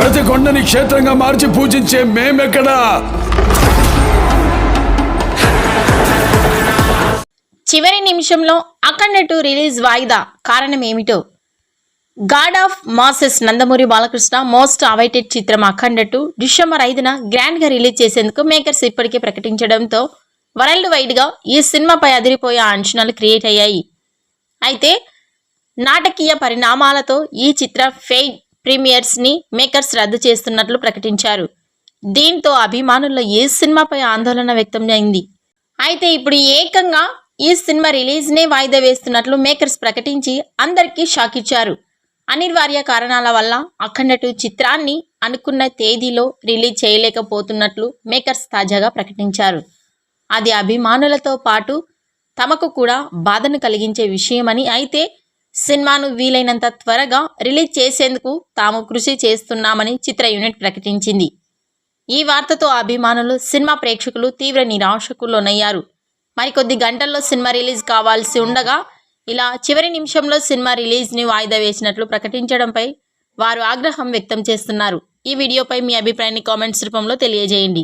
ప్రతి కొండని క్షేత్రంగా మార్చి పూజించే మేమెక్కడా? చివరి నిమిషంలో అఖండ టూ రిలీజ్ వాయిదా. కారణం ఏమిటో? God of masses Nandamuri Balakrishna most awaited చిత్రం అఖండ టూ డిసెంబర్ ఐదున గ్రాండ్గా రిలీజ్ చేసేందుకు మేకర్స్ ఇప్పటికే ప్రకటించడంతో వరల్డ్ వైడ్గా ఈ సినిమాపై అదిరిపోయే అంచనాలు క్రియేట్ అయ్యాయి. అయితే నాటకీయ పరిణామాలతో ఈ చిత్ర ఫెయిడ్ ప్రీమియర్స్ని మేకర్స్ రద్దు చేస్తున్నట్లు ప్రకటించారు. దీంతో అభిమానుల్లో ఏ సినిమాపై ఆందోళన వ్యక్తం అయింది? అయితే ఇప్పుడు ఏకంగా ఈ సినిమా రిలీజ్నే వాయిదా వేస్తున్నట్లు మేకర్స్ ప్రకటించి అందరికీ షాక్ ఇచ్చారు. అనివార్య కారణాల వల్ల అఖండ టూ చిత్రాన్ని అనుకున్న తేదీలో రిలీజ్ చేయలేకపోతున్నట్లు మేకర్స్ తాజాగా ప్రకటించారు. అది అభిమానులతో పాటు తమకు కూడా బాధను కలిగించే విషయమని అయితే సినిమాను వీలైనంత త్వరగా రిలీజ్ చేసేందుకు తాము కృషి చేస్తున్నామని చిత్ర యూనిట్ ప్రకటించింది. ఈ వార్తతో అభిమానులు సినిమా ప్రేక్షకులు తీవ్ర నిరాశకు లోనయ్యారు మరికొద్ది గంటల్లో సినిమా రిలీజ్ కావాల్సి ఉండగా ఇలా చివరి నిమిషంలో సినిమా రిలీజ్ని వాయిదా వేసినట్లు ప్రకటించడంపై వారు ఆగ్రహం వ్యక్తం చేస్తున్నారు. ఈ వీడియోపై మీ అభిప్రాయాన్ని కామెంట్స్ రూపంలో తెలియజేయండి.